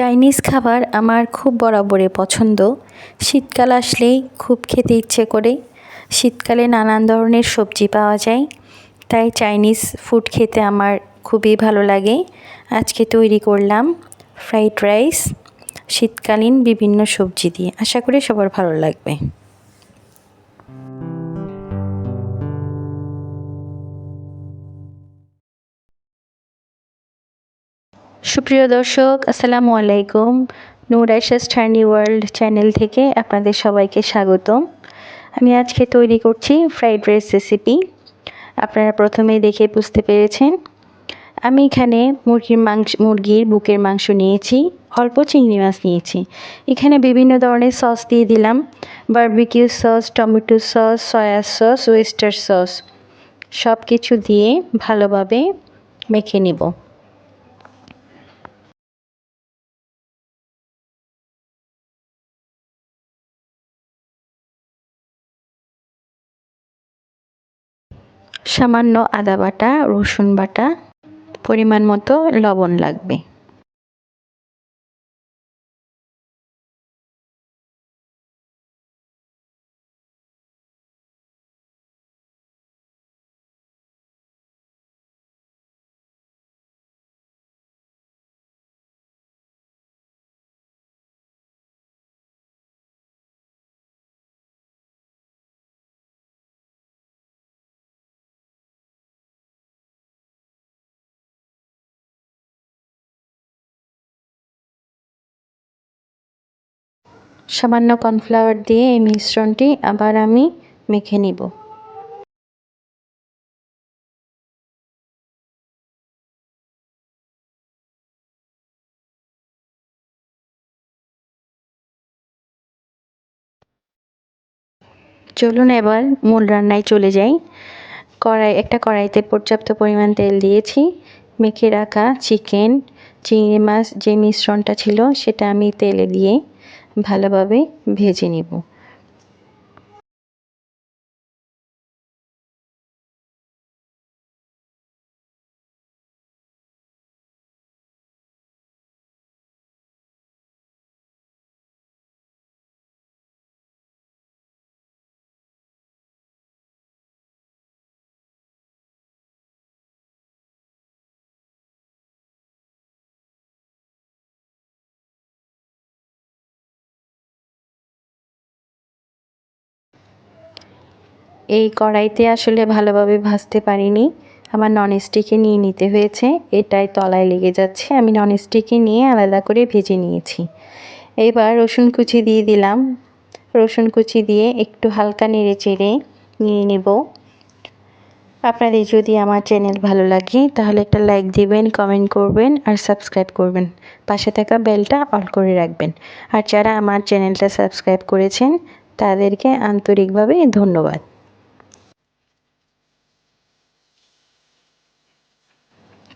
Chinese খাবার আমার খুব বরাবরে পছন্দ। শীতকাল আসলেই খুব খেতে ইচ্ছে করে। শীতকালে নানান ধরনের সবজি পাওয়া যায়। তাই চাইনিজ ফুড খেতে আমার খুবই ভালো লাগে। আজকে তৈরি করলাম ফ্রাইড রাইস শীতকালীন বিভিন্ন সবজি দিয়ে। আশা করি সবার ভালো লাগবে। সুপ্রিয় দর্শক, আসসালামু আলাইকুম। নূর আইসাস টার্নি ওয়ার্ল্ড চ্যানেল থেকে আপনাদের সবাইকে স্বাগতম। আমি আজকে তৈরি করছি ফ্রাইড রাইস রেসিপি আপনারা প্রথমে দেখে বুঝতে পেরেছেন, আমি এখানে মুরগির মাংস, মুরগির বুকের মাংস নিয়েছি, অল্প চিংড়ি মাছ নিয়েছি। এখানে বিভিন্ন ধরনের সস দিয়ে দিলাম। Barbecue sauce tomato sauce soya sauce oyster sauce সব কিছু দিয়ে ভালোভাবে মেখে নেব। সামান্য আদা বাটা রসুন বাটা পরিমাণ মতো লবণ লাগবে। সামান্য কর্নফ্লাওয়ার দিয়ে এই মিশ্রণটি আবার আমি মেখে নিব। চলুন এবার মূল রান্নায় চলে যাই। কড়াই, একটা কড়াইতে পর্যাপ্ত পরিমাণ তেল দিয়েছি। মেখে রাখা চিকেন, চিংড়ি মাছ যে মিশ্রণটা ছিল সেটা আমি তেলে দিয়ে ভালোভাবে ভেজে নিব। এই কড়াইতে আসলে ভালোভাবে ভাজতে পারিনি। আমার ননস্টিকে নিয়ে নিতে হয়েছে। এটাই তলায় লেগে যাচ্ছে। আমি ননস্টিকে নিয়ে আলাদা করে ভেজে নিয়েছি। এবার রসুন কুচি দিয়ে দিলাম। রসুন কুচি দিয়ে একটু হালকা নেড়ে চেড়ে নিয়ে নেব। আপনাদের যদি আমার চ্যানেল ভালো লাগে, তাহলে একটা লাইক দিবেন কমেন্ট করবেন আর সাবস্ক্রাইব করবেন। পাশে থাকা বেলটা অল করে রাখবেন। আর যারা আমার চ্যানেলটা সাবস্ক্রাইব করেছেন, তাদেরকে আন্তরিকভাবে ধন্যবাদ।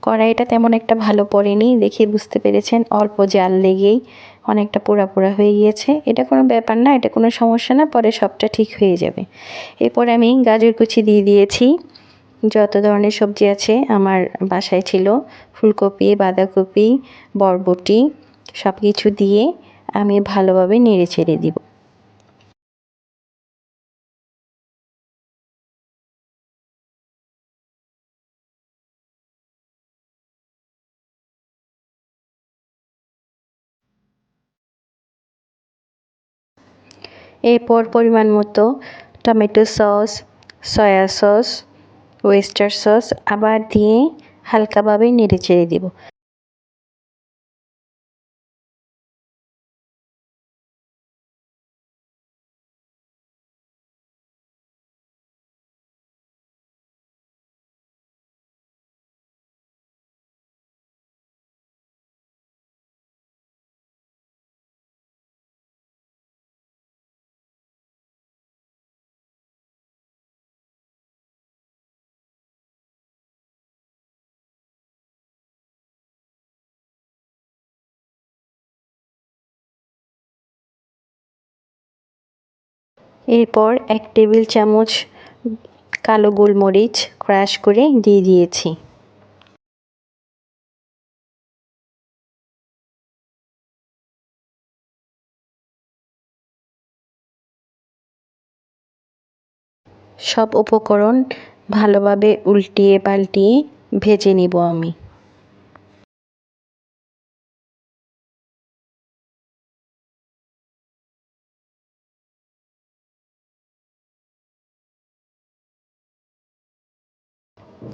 কড়াইটা তেমন একটা ভালো পড়েনি, দেখে বুঝতে পেরেছেন, অল্প জাল লেগেই অনেকটা পোড়া পোড়া হয়ে গিয়েছে। এটা কোনো ব্যাপার না, এটা কোনো সমস্যা না, পরে সবটা ঠিক হয়ে যাবে। এরপর আমি গাজর কুচি দিয়ে দিয়েছি। যত ধরনের সবজি আছে, আমার বাসায় ছিল ফুলকপি, বাঁধাকপি, বরবটি সব কিছু দিয়ে আমি ভালোভাবে নেড়ে ছেড়ে দিব। এরপর পরিমাণ মতো tomato sauce soya sauce oyster sauce আবার দিয়ে হালকাভাবে নেড়ে চেড়ে দেব। এরপর এক টেবিল চামচ কালো গোলমরিচ ক্রাশ করে দিয়ে দিয়েছি। সব উপকরণ ভালোভাবে উল্টিয়ে পাল্টিয়ে ভেজে নিব আমি।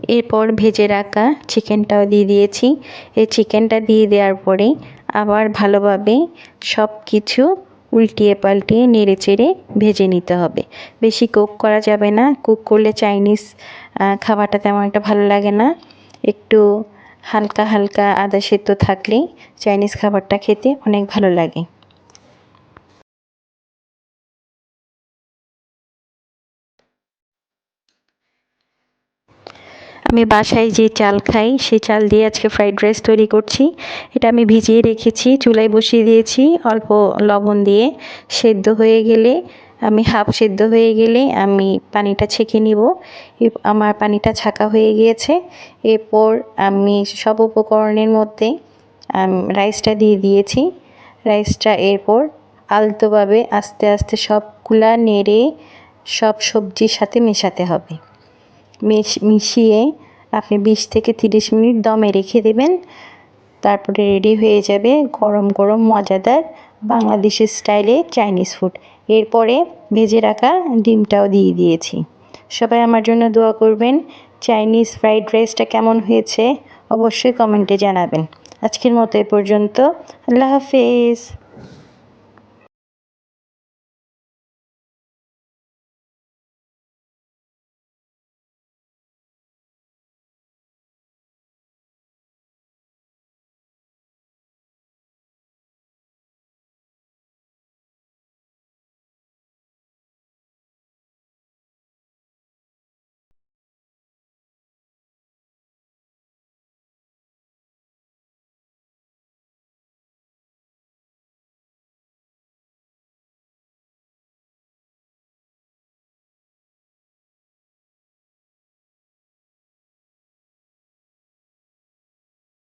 এরপর ভেজে রাখা চিকেনটাও দিয়ে দিয়েছি। এই চিকেনটা দিয়ে দেওয়ার পরে আবার ভালোভাবে সব কিছু উল্টিয়ে পাল্টিয়ে নেড়ে চেড়ে ভেজে নিতে হবে। বেশি কুক করা যাবে না। কুক করলে চাইনিজ খাবারটা তেমন একটা ভালো লাগে না। একটু হালকা হালকা আদা সেদ্ধ থাকলেই চাইনিজ খাবারটা খেতে অনেক ভালো লাগে। আমি বাসায় যে চাল খাই সেই চাল দিয়ে আজকে ফ্রাইড রাইস তৈরি করছি। এটা আমি ভিজিয়ে রেখেছি, চুলায় বসিয়ে দিয়েছি, অল্প লবণ দিয়ে সেদ্ধ হয়ে গেলে, আমি হাফ সেদ্ধ হয়ে গেলে আমি পানিটা ছেঁকে নিব। আমার পানিটা ছাকা হয়ে গিয়েছে। এরপর আমি সব উপকরণের মধ্যে রাইসটা দিয়ে দিয়েছি। রাইসটা এরপর আলতোভাবে আস্তে আস্তে সবগুলা নেড়ে সব সবজির সাথে মেশাতে হবে। মিশিয়ে আপনি বিশ থেকে তিরিশ মিনিট দমে রেখে দেবেন। তারপরে রেডি হয়ে যাবে গরম গরম মজাদার বাংলাদেশের স্টাইলে চাইনিজ ফুড। এরপরে ভেজে রাখা ডিমটাও দিয়ে দিয়েছি। সবাই আমার জন্য দোয়া করবেন, চাইনিজ ফ্রাইড রাইসটা কেমন হয়েছে অবশ্যই কমেন্টে জানাবেন। আজকের মতো এ পর্যন্ত। আল্লাহ হাফেজ।